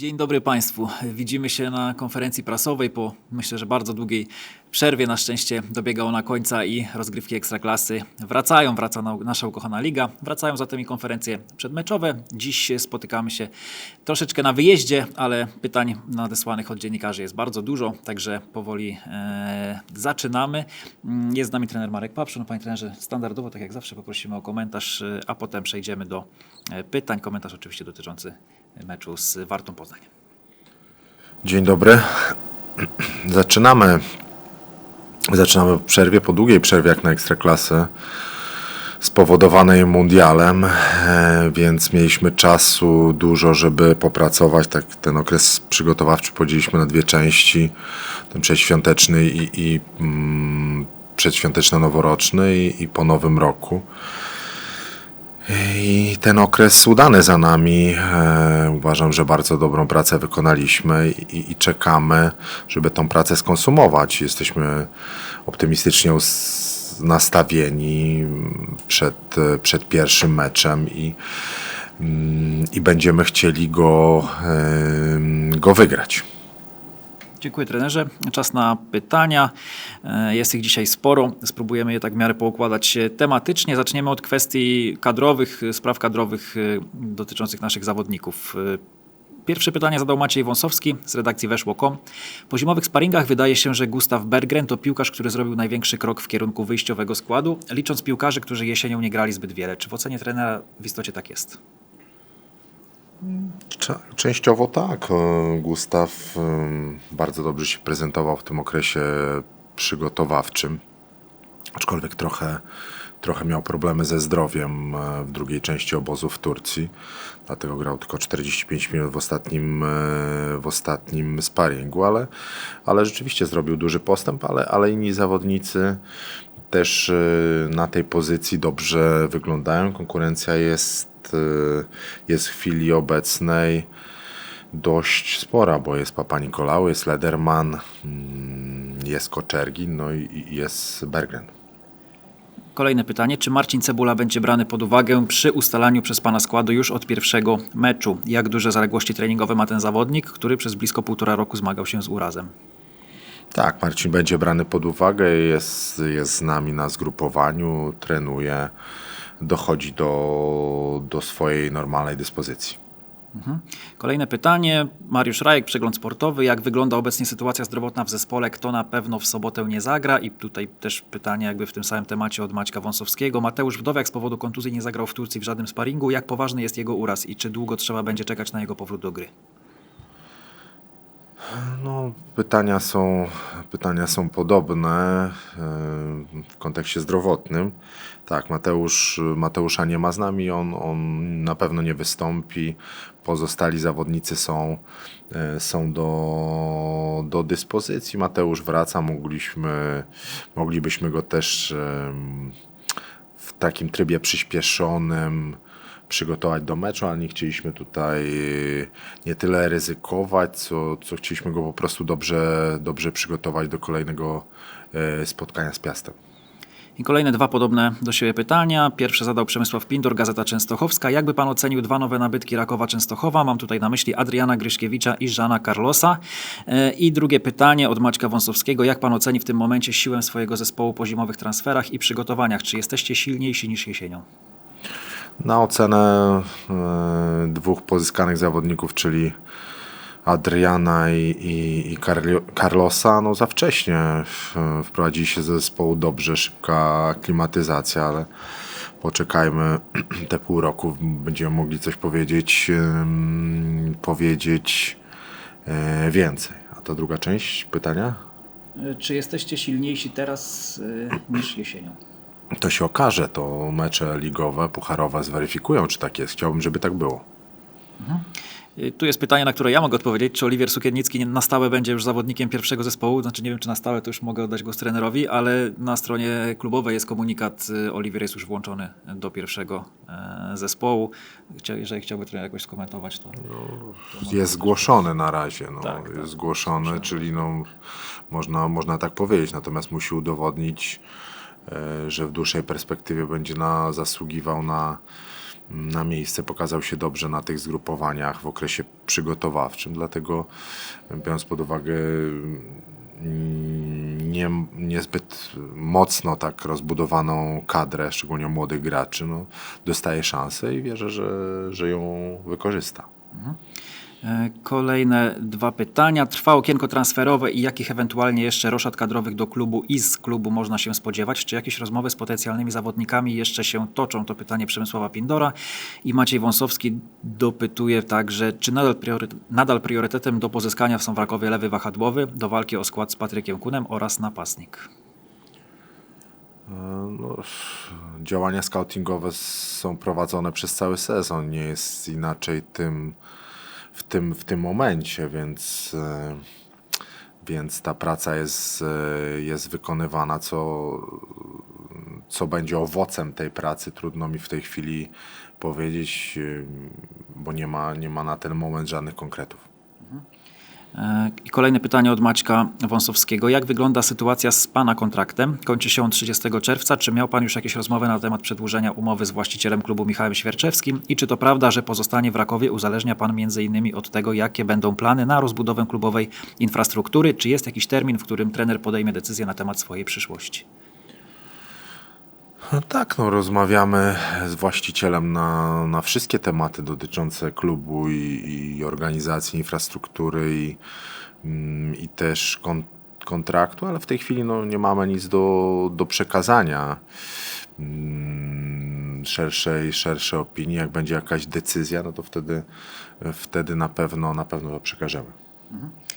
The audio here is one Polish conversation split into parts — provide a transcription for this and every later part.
Dzień dobry Państwu. Widzimy się na konferencji prasowej po myślę, że bardzo długiej przerwie. Na szczęście dobiega ona końca i rozgrywki ekstraklasy wracają. Wraca na- nasza ukochana liga. Wracają zatem i konferencje przedmeczowe. Dziś spotykamy się troszeczkę na wyjeździe, ale pytań nadesłanych od dziennikarzy jest bardzo dużo, także powoli e, zaczynamy. Mm, Jest z nami trener Marek Papsz. No, panie trenerze, standardowo, tak jak zawsze, poprosimy o komentarz, e, a potem przejdziemy do e, pytań. Komentarz oczywiście dotyczący meczu z Wartą Poznań. Dzień dobry. Zaczynamy. Zaczynamy przerwie, po długiej przerwie jak na ekstraklasy spowodowanej mundialem, e, więc mieliśmy czasu dużo, żeby popracować. Tak, ten okres przygotowawczy podzieliliśmy na dwie części. Ten przedświąteczny i, i mm, przedświąteczno-noworoczny i, i po nowym roku. I ten okres udany za nami. E, uważam, że bardzo dobrą pracę wykonaliśmy i, i czekamy, żeby tą pracę skonsumować. Jesteśmy optymistycznie nastawieni przed, przed pierwszym meczem i, mm, i będziemy chcieli go, e, go wygrać. Dziękuję trenerze. Czas na pytania. E, Jest ich dzisiaj sporo. Spróbujemy je tak w miarę poukładać e, tematycznie. Zaczniemy od kwestii kadrowych, e, spraw kadrowych dotyczących naszych zawodników. Pierwsze pytanie zadał Maciej Wąsowski z redakcji Weszło.com. Po zimowych sparingach wydaje się, że Gustaw Berggren to piłkarz, który zrobił największy krok w kierunku wyjściowego składu, licząc piłkarzy, którzy jesienią nie grali zbyt wiele. Czy w ocenie trenera w istocie tak jest? Częściowo tak. E, Gustaw em, bardzo dobrze się prezentował w tym okresie przygotowawczym, aczkolwiek trochę, trochę miał problemy ze zdrowiem e, w drugiej części obozu w Turcji, dlatego grał tylko 45 minut w ostatnim, e, w ostatnim sparingu, ale, ale rzeczywiście zrobił duży postęp, ale, ale inni zawodnicy też e, na tej pozycji dobrze wyglądają. Konkurencja jest, e, jest w chwili obecnej dość spora, bo jest Papa Nikolał, jest Lederman, mm, jest Koczergin, no i jest Berggren. Kolejne pytanie. Czy Marcin Cebula będzie brany pod uwagę przy ustalaniu przez pana składu już od pierwszego meczu? Jak duże zaległości treningowe ma ten zawodnik, który przez blisko półtora roku zmagał się z urazem? Tak, Marcin będzie brany pod uwagę, jest, jest z nami na zgrupowaniu, trenuje, dochodzi do, do swojej normalnej dyspozycji. Kolejne pytanie. Mariusz Rajek, przegląd sportowy. Jak wygląda obecnie sytuacja zdrowotna w zespole? Kto na pewno w sobotę nie zagra? I tutaj też pytanie jakby w tym samym temacie od Maćka Wąsowskiego. Mateusz Wdowiak z powodu kontuzji nie zagrał w Turcji w żadnym sparingu. Jak poważny jest jego uraz i czy długo trzeba będzie czekać na jego powrót do gry? No, pytania są, pytania są podobne e, w kontekście zdrowotnym. Tak, Mateusz, Mateusza nie ma z nami, on, on na pewno nie wystąpi. Pozostali zawodnicy są, e, są do, do dyspozycji. Mateusz wraca, mogliśmy, moglibyśmy go też w takim trybie przyspieszonym przygotować do meczu, ale nie chcieliśmy tutaj e, nie tyle ryzykować, co, co chcieliśmy go po prostu dobrze, dobrze przygotować do kolejnego e, spotkania z Piastem. I kolejne dwa podobne do siebie pytania. Pierwsze zadał Przemysław Pindor, Gazeta Częstochowska. Jakby pan ocenił dwa nowe nabytki Rakowa Częstochowa? Mam tutaj na myśli Adriana Gryszkiewicza i Żana Carlosa. E, I drugie pytanie od Maćka Wąsowskiego. Jak pan oceni w tym momencie siłę swojego zespołu po zimowych transferach i przygotowaniach? Czy jesteście silniejsi niż jesienią? Na ocenę e, dwóch pozyskanych zawodników, czyli Adriana i, i, i Carlosa, no za wcześnie wprowadzili się do zespołu dobrze, szybka klimatyzacja, ale poczekajmy te pół roku, będziemy mogli coś powiedzieć, powiedzieć e, więcej. A to druga część pytania? E, Czy jesteście silniejsi teraz e, niż jesienią? To się okaże, to mecze ligowe, pucharowe zweryfikują, czy tak jest. Chciałbym, żeby tak było. Y, Tu jest pytanie, na które ja mogę odpowiedzieć. Czy Oliwier Sukiernicki na stałe będzie już zawodnikiem pierwszego zespołu? Znaczy nie wiem, czy na stałe, to już mogę oddać głos trenerowi, ale na stronie klubowej jest komunikat, y, Oliwier jest już włączony do pierwszego e, zespołu. Jeżeli chciałby trener jakoś skomentować, to... Jest zgłoszony na razie. No, Tak, tak. jest zgłoszony, czyli no, można, można tak powiedzieć, natomiast musi udowodnić, e, że w dłuższej perspektywie będzie na, zasługiwał na, na miejsce, pokazał się dobrze na tych zgrupowaniach w okresie przygotowawczym, dlatego biorąc pod uwagę mm, nie, niezbyt mocno tak rozbudowaną kadrę, szczególnie młodych graczy, no, dostaje szansę i wierzę, że, że ją wykorzysta. E, Kolejne dwa pytania. Trwa okienko transferowe i jakich ewentualnie jeszcze roszad kadrowych do klubu i z klubu można się spodziewać? Czy jakieś rozmowy z potencjalnymi zawodnikami jeszcze się toczą? To pytanie Przemysława Pindora. I Maciej Wąsowski dopytuje także, czy nadal, priory, nadal priorytetem do pozyskania w Rakowie lewy wahadłowy do walki o skład z Patrykiem Kunem oraz napastnik? No, działania scoutingowe są prowadzone przez cały sezon. Nie jest inaczej tym, w, tym, w tym momencie, więc, e, więc ta praca jest, e, jest wykonywana. Co, co będzie owocem tej pracy, trudno mi w tej chwili powiedzieć, e, bo nie ma, nie ma na ten moment żadnych konkretów. E, I kolejne pytanie od Maćka Wąsowskiego. Jak wygląda sytuacja z Pana kontraktem? Kończy się on 30 czerwca. Czy miał Pan już jakieś rozmowy na temat przedłużenia umowy z właścicielem klubu Michałem Świerczewskim? I czy to prawda, że pozostanie w Rakowie uzależnia Pan m.in. od tego, jakie będą plany na rozbudowę klubowej infrastruktury? Czy jest jakiś termin, w którym trener podejmie decyzję na temat swojej przyszłości? No tak, no rozmawiamy z właścicielem na, na wszystkie tematy dotyczące klubu i, i organizacji, infrastruktury i, mm, i też kon, kontraktu, ale w tej chwili no, nie mamy nic do, do przekazania mm, szerszej, szerszej opinii. Jak będzie jakaś decyzja, no to wtedy, wtedy na pewno, na pewno to przekażemy. E,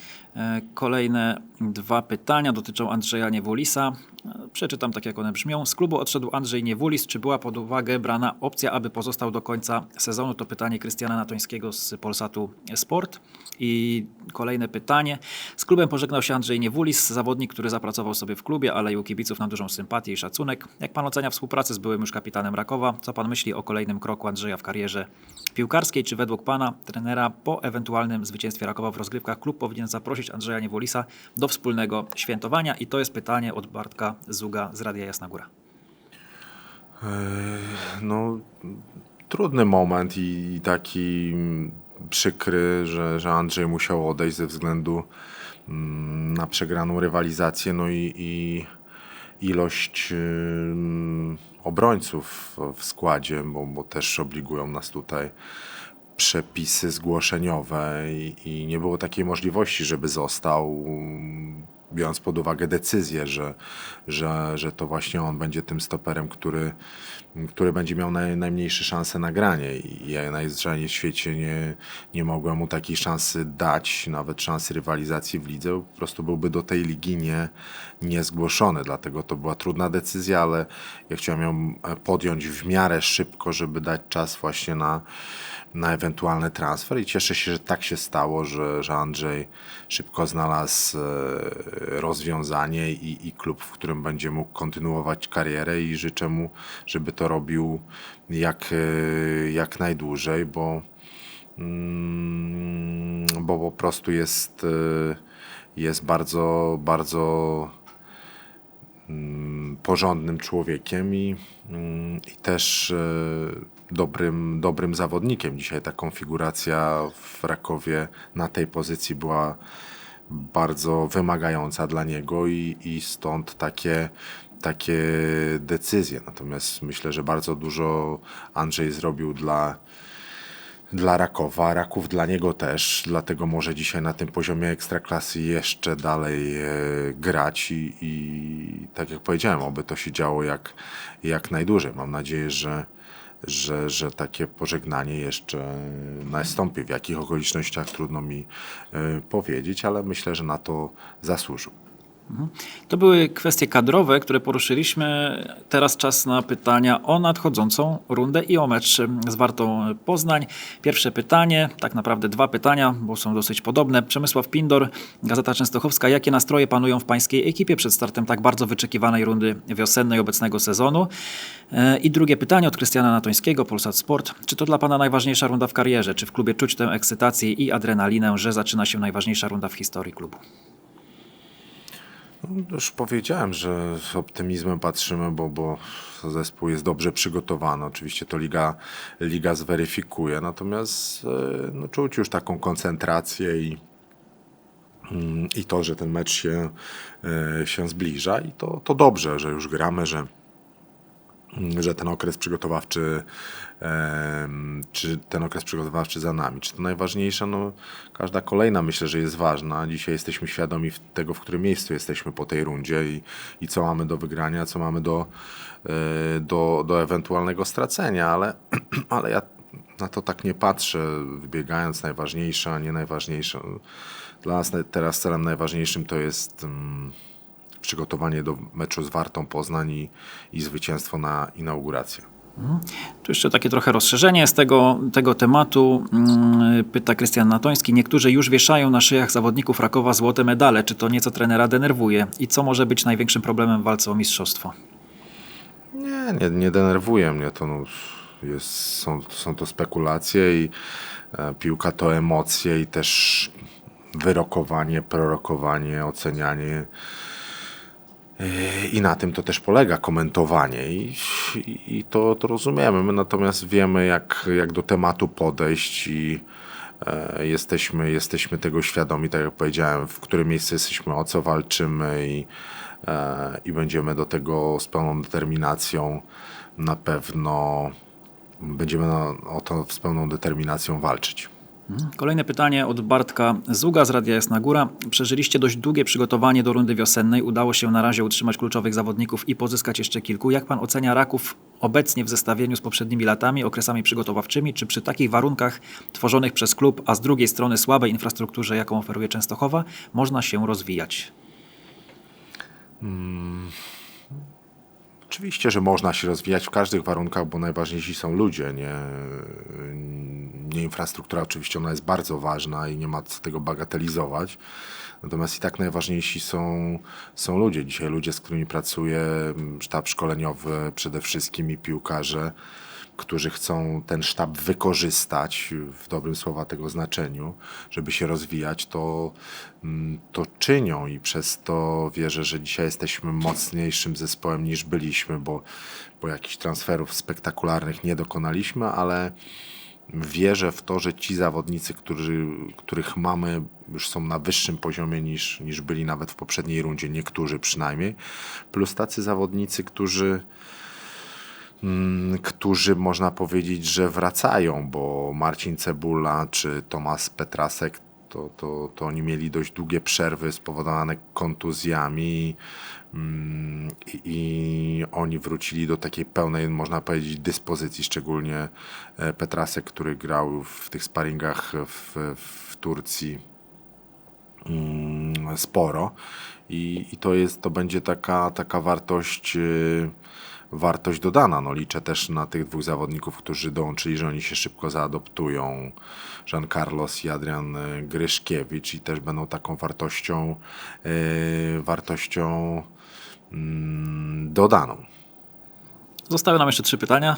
Kolejne dwa pytania dotyczą Andrzeja Niewulisa. E, Przeczytam tak, jak one brzmią. Z klubu odszedł Andrzej Niewulis. Czy była pod uwagę brana opcja, aby pozostał do końca sezonu? To pytanie Krystiana Natońskiego z Polsatu Sport. I kolejne pytanie. Z klubem pożegnał się Andrzej Niewulis, zawodnik, który zapracował sobie w klubie, ale i u kibiców na dużą sympatię i szacunek. Jak pan ocenia współpracę z byłym już kapitanem Rakowa? Co pan myśli o kolejnym kroku Andrzeja w karierze piłkarskiej? Czy według pana trenera po ewentualnym zwycięstwie Rakowa w rozgrywkach klub powinien zaprosić Andrzeja Niewulisa do wspólnego świętowania? I to jest pytanie od Bartka Zuga z Radia Jasna Góra. No, trudny moment i, taki mm, przykry, że, że Andrzej musiał odejść ze względu mm, na przegraną rywalizację, no i, i ilość ym, obrońców w składzie, bo, bo też obligują nas tutaj przepisy zgłoszeniowe i, i nie było takiej możliwości, żeby został, biorąc pod uwagę decyzję, że, że, że to właśnie on będzie tym stoperem, który, który będzie miał naj, najmniejsze szanse na granie. I ja najzwyczajniej w świecie nie, nie mogłem mu takiej szansy dać, nawet szansy rywalizacji w lidze, po prostu byłby do tej ligi nie, niezgłoszony. Dlatego to była trudna decyzja, ale ja chciałem ją podjąć w miarę szybko, żeby dać czas właśnie na na ewentualny transfer i cieszę się, że tak się stało, że, że Andrzej szybko znalazł e, rozwiązanie i, i klub, w którym będzie mógł kontynuować karierę i życzę mu, żeby to robił jak, e, jak najdłużej, bo, mm, bo po prostu jest, e, jest bardzo, bardzo mm, porządnym człowiekiem i, mm, i też e, dobrym, dobrym zawodnikiem. Dzisiaj ta konfiguracja w Rakowie na tej pozycji była bardzo wymagająca dla niego i, i stąd takie, takie decyzje. Natomiast myślę, że bardzo dużo Andrzej zrobił dla, dla Rakowa, Raków dla niego też, dlatego może dzisiaj na tym poziomie ekstraklasy jeszcze dalej e, grać i, i tak jak powiedziałem, oby to się działo jak, jak najdłużej. Mam nadzieję, że, że, że takie pożegnanie jeszcze nastąpi. W jakich okolicznościach trudno mi e, powiedzieć, ale myślę, że na to zasłużył. To były kwestie kadrowe, które poruszyliśmy. Teraz czas na pytania o nadchodzącą rundę i o mecz z Wartą Poznań. Pierwsze pytanie, tak naprawdę dwa pytania, bo są dosyć podobne. Przemysław Pindor, Gazeta Częstochowska. Jakie nastroje panują w pańskiej ekipie przed startem tak bardzo wyczekiwanej rundy wiosennej obecnego sezonu? E, I drugie pytanie od Krystiana Natońskiego, Polsat Sport. Czy to dla pana najważniejsza runda w karierze? Czy w klubie czuć tę ekscytację i adrenalinę, że zaczyna się najważniejsza runda w historii klubu? No, już powiedziałem, że z optymizmem patrzymy, bo, bo zespół jest dobrze przygotowany. Oczywiście to liga, liga zweryfikuje, natomiast e, no, czuć już taką koncentrację i, mm, i to, że ten mecz się, e, się zbliża i to, to dobrze, że już gramy, że, że ten okres przygotowawczy, czy ten okres przygotowawczy za nami. Czy to najważniejsze? No, każda kolejna myślę, że jest ważna. Dzisiaj jesteśmy świadomi tego, w którym miejscu jesteśmy po tej rundzie i, i co mamy do wygrania, co mamy do, e, do, do ewentualnego stracenia, ale, ale ja na to tak nie patrzę, wybiegając najważniejsze, a nie najważniejsze. Dla nas na- teraz celem najważniejszym to jest mm, przygotowanie do meczu z Wartą Poznań i, i zwycięstwo na inaugurację. Tu jeszcze takie trochę rozszerzenie z tego, tego tematu. Mm, Pyta Krystian Natoński. Niektórzy już wieszają na szyjach zawodników Rakowa złote medale. Czy to nieco trenera denerwuje? I co może być największym problemem w walce o mistrzostwo? Nie, nie, nie denerwuje mnie to. No, jest, są, są to spekulacje i e, piłka to emocje i też wyrokowanie, prorokowanie, ocenianie. I na tym to też polega komentowanie i, i, to, to rozumiemy. My natomiast wiemy, jak, jak do tematu podejść i e, jesteśmy, jesteśmy tego świadomi, tak jak powiedziałem, w którym miejscu jesteśmy, o co walczymy i, e, i będziemy do tego z pełną determinacją na pewno będziemy o to z pełną determinacją walczyć. Kolejne pytanie od Bartka Zuga z Radia Jasna Góra. Przeżyliście dość długie przygotowanie do rundy wiosennej. Udało się na razie utrzymać kluczowych zawodników i pozyskać jeszcze kilku. Jak pan ocenia Raków obecnie w zestawieniu z poprzednimi latami, okresami przygotowawczymi? Czy przy takich warunkach tworzonych przez klub, a z drugiej strony słabej infrastrukturze, jaką oferuje Częstochowa, można się rozwijać? Oczywiście, że można się rozwijać w każdych warunkach, bo najważniejsi są ludzie, nie, nie infrastruktura. Oczywiście ona jest bardzo ważna i nie ma co tego bagatelizować. Natomiast i tak najważniejsi są, są ludzie. Dzisiaj ludzie, z którymi pracuję, sztab szkoleniowy przede wszystkim i piłkarze, którzy chcą ten sztab wykorzystać w dobrym słowa tego znaczeniu, żeby się rozwijać, to, mm, to czynią i przez to wierzę, że dzisiaj jesteśmy mocniejszym zespołem niż byliśmy, bo, bo jakichś transferów spektakularnych nie dokonaliśmy, ale wierzę w to, że ci zawodnicy, którzy, których mamy, już są na wyższym poziomie niż, niż byli nawet w poprzedniej rundzie, niektórzy przynajmniej, plus tacy zawodnicy, którzy którzy można powiedzieć, że wracają, bo Marcin Cebula czy Tomasz Petrasek to, to, to oni mieli dość długie przerwy spowodowane kontuzjami mm, i, i oni wrócili do takiej pełnej, można powiedzieć, dyspozycji, szczególnie e, Petrasek, który grał w tych sparingach w, w Turcji mm, sporo. I, i to jest, to będzie taka, taka wartość, yy, wartość dodana. No, liczę też na tych dwóch zawodników, którzy dołączyli, że oni się szybko zaadoptują. Jean Carlos i Adrian y, Gryszkiewicz i też będą taką wartością, yy, wartością mm, dodaną. Zostały nam jeszcze trzy pytania.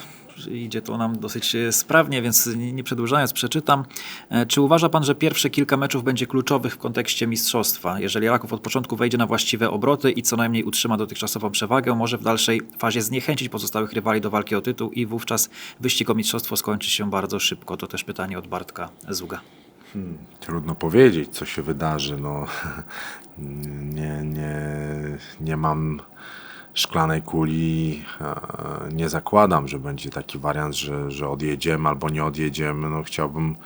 Idzie to nam dosyć e, sprawnie, więc nie przedłużając, przeczytam. E, Czy uważa Pan, że pierwsze kilka meczów będzie kluczowych w kontekście mistrzostwa? Jeżeli Raków od początku wejdzie na właściwe obroty i co najmniej utrzyma dotychczasową przewagę, może w dalszej fazie zniechęcić pozostałych rywali do walki o tytuł i wówczas wyścig o mistrzostwo skończy się bardzo szybko. To też pytanie od Bartka Zuga. Trudno powiedzieć, co się wydarzy. No, nie, nie, nie mam szklanej kuli. e, Nie zakładam, że będzie taki wariant, że, że odjedziemy albo nie odjedziemy. No, chciałbym,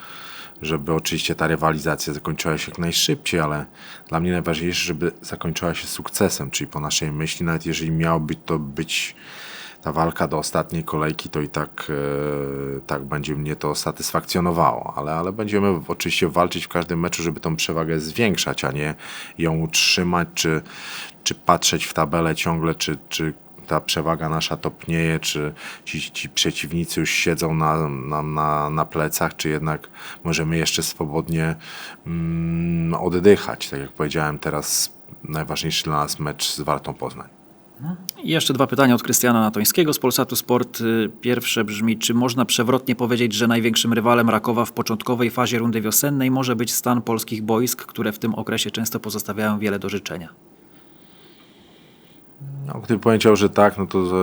żeby oczywiście ta rywalizacja zakończyła się jak najszybciej, ale dla mnie najważniejsze, żeby zakończyła się sukcesem, czyli po naszej myśli, nawet jeżeli miałoby to być ta walka do ostatniej kolejki, to i tak, e, tak będzie mnie to satysfakcjonowało, ale, ale będziemy oczywiście walczyć w każdym meczu, żeby tą przewagę zwiększać, a nie ją utrzymać, czy, czy patrzeć w tabelę ciągle, czy, czy ta przewaga nasza topnieje, czy ci, ci przeciwnicy już siedzą na, na, na, na plecach, czy jednak możemy jeszcze swobodnie mm, oddychać. Tak jak powiedziałem, teraz najważniejszy dla nas mecz z Wartą Poznań. I jeszcze dwa pytania od Krystiana Natońskiego z Polsatu Sport. Y, Pierwsze brzmi, czy można przewrotnie powiedzieć, że największym rywalem Rakowa w początkowej fazie rundy wiosennej może być stan polskich boisk, które w tym okresie często pozostawiają wiele do życzenia? No, powiedział, że tak, no to za,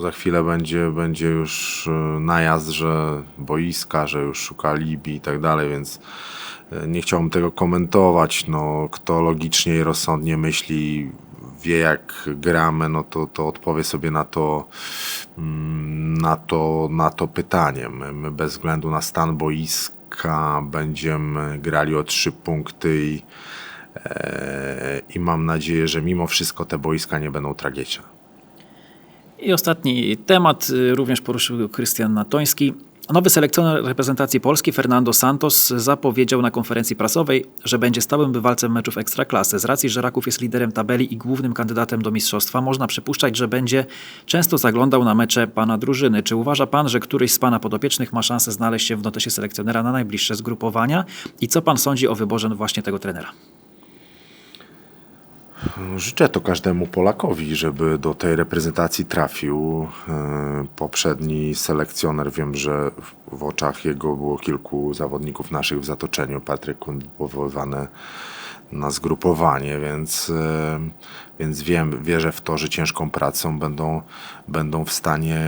za chwilę będzie, będzie już y, najazd, że boiska, że już szuka Libii i tak dalej, więc y, nie chciałbym tego komentować. No, kto logicznie i rozsądnie myśli, wie jak gramy, no to, to odpowie sobie na to, mm, na to, na to pytanie. My, my bez względu na stan boiska będziemy grali o trzy punkty i E, i mam nadzieję, że mimo wszystko te boiska nie będą tragiczne. I ostatni temat y, również poruszył Krystian Natoński. Nowy selekcjoner reprezentacji Polski Fernando Santos zapowiedział na konferencji prasowej, że będzie stałym bywalcem meczów Ekstraklasy. Z racji, że Raków jest liderem tabeli i głównym kandydatem do mistrzostwa, można przypuszczać, że będzie często zaglądał na mecze pana drużyny. Czy uważa pan, że któryś z pana podopiecznych ma szansę znaleźć się w notesie selekcjonera na najbliższe zgrupowania? I co pan sądzi o wyborze właśnie tego trenera? Życzę to każdemu Polakowi, żeby do tej reprezentacji trafił. E, Poprzedni selekcjoner, wiem, że w- oczach jego było kilku zawodników naszych w zatoczeniu. Patryk Kun był powoływany na zgrupowanie, więc, e, więc wiem, wierzę w to, że ciężką pracą będą, będą w stanie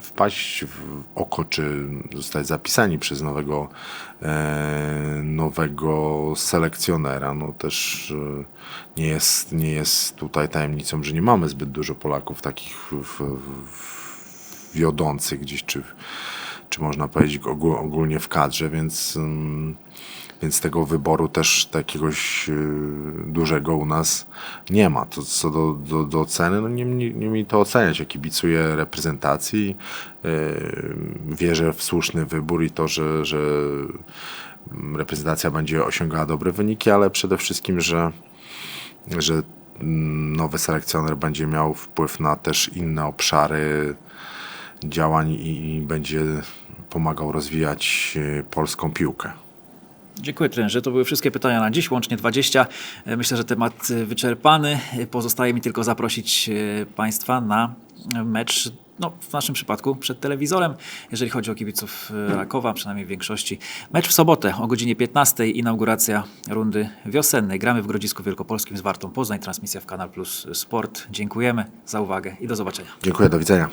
wpaść w oko, czy zostać zapisani przez nowego, e, nowego selekcjonera. No też e, nie jest, nie jest tutaj tajemnicą, że nie mamy zbyt dużo Polaków takich w, w, wiodących gdzieś, czy, czy można powiedzieć ogól, ogólnie w kadrze, więc, ym, więc tego wyboru też takiegoś y, dużego u nas nie ma. To co do, do, do oceny, no nie, nie, nie mi to oceniać. Ja kibicuję reprezentacji, y, wierzę w słuszny wybór i to, że, że reprezentacja będzie osiągała dobre wyniki, ale przede wszystkim, że że mm, nowy selekcjoner będzie miał wpływ na też inne obszary działań i, będzie pomagał rozwijać e, polską piłkę. Dziękuję trenerze. To były wszystkie pytania na dziś, łącznie 20. E, Myślę, że temat wyczerpany. E, Pozostaje mi tylko zaprosić Państwa na mecz, no w naszym przypadku przed telewizorem, jeżeli chodzi o kibiców Rakowa, przynajmniej w większości. Mecz w sobotę o godzinie 15, inauguracja rundy wiosennej. Gramy w Grodzisku Wielkopolskim z Wartą Poznań, transmisja w Kanal Plus Sport. Dziękujemy za uwagę i do zobaczenia. Dziękuję, do widzenia.